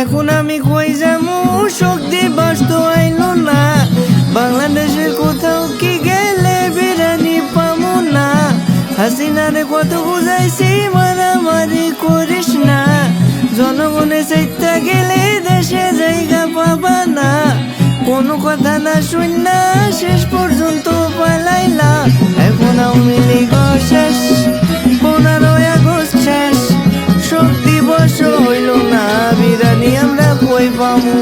এখন আমি কই যামু শক্তি বাস্ত আইলো না। বাংলাদেশের কোথাও কি গেলে বিরানি পামু না? হাসিনারে কত বুঝাইছি, মারামারি করিস না। জনগণে চাইতে গেলে দেশে জায়গা পাবা না। কোনো কথা না শুন না শেষ পর্যন্ত কই পামু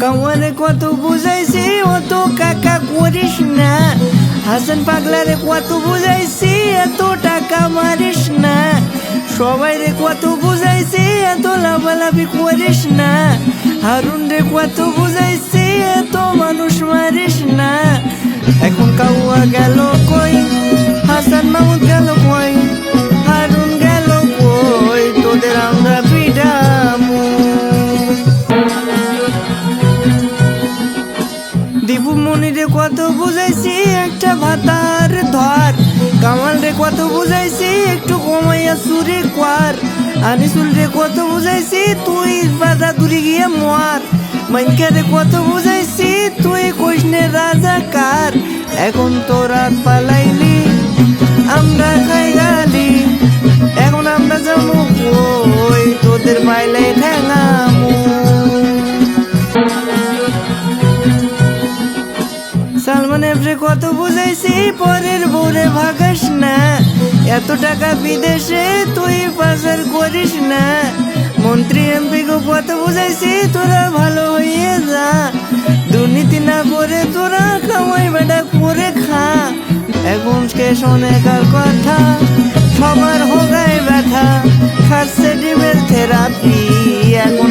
কাওয়ারে কত বুঝাইছি, অত কাকা করিস না। হাসান পাগলারে কত বুঝাইছি, এত টাকা মারিস না। সবাই রে কত বুঝাইছি, এত লাভালাভি করিস না। হারুন রে কত বুঝাইছি, এত মানুষ মারিস না। এখন কাউয়া গেল কই? হাসান মামুদ গেল কই? মনিরে কত বুঝাইছি, একটা ভাতার ধর। কামাল রে কত বুঝাইছি, একটু কমাইয়া চুরি কর। আনিসুল রে কত বুঝাইছি, তুই বাধা দূরে গিয়ে মর। মাইনকে রে কত বুঝাইছি, তুই কৃষ্ণের রাজা কার। এখন তোরা পালাইলি, আমরা খাই গালি। এখন আমরা যাব তোদের পাইলাই ঠেঙামু সালমান এফরে কত বুঝাইছি, পরের বউরে ভাগাস না। এত টাকা বিদেশে তুই পাচার করিস না। মন্ত্রী, এমপি গো কত বুঝাইছি, তোরা ভালো হইয়ে যা। দুর্নীতি না করে তোরা কামাই বেটা করে খা। এখন কে শোনে কার কথা, সবার হোগায় ব্যথা। খাচ্ছে ডিমের থেরাপি, এখন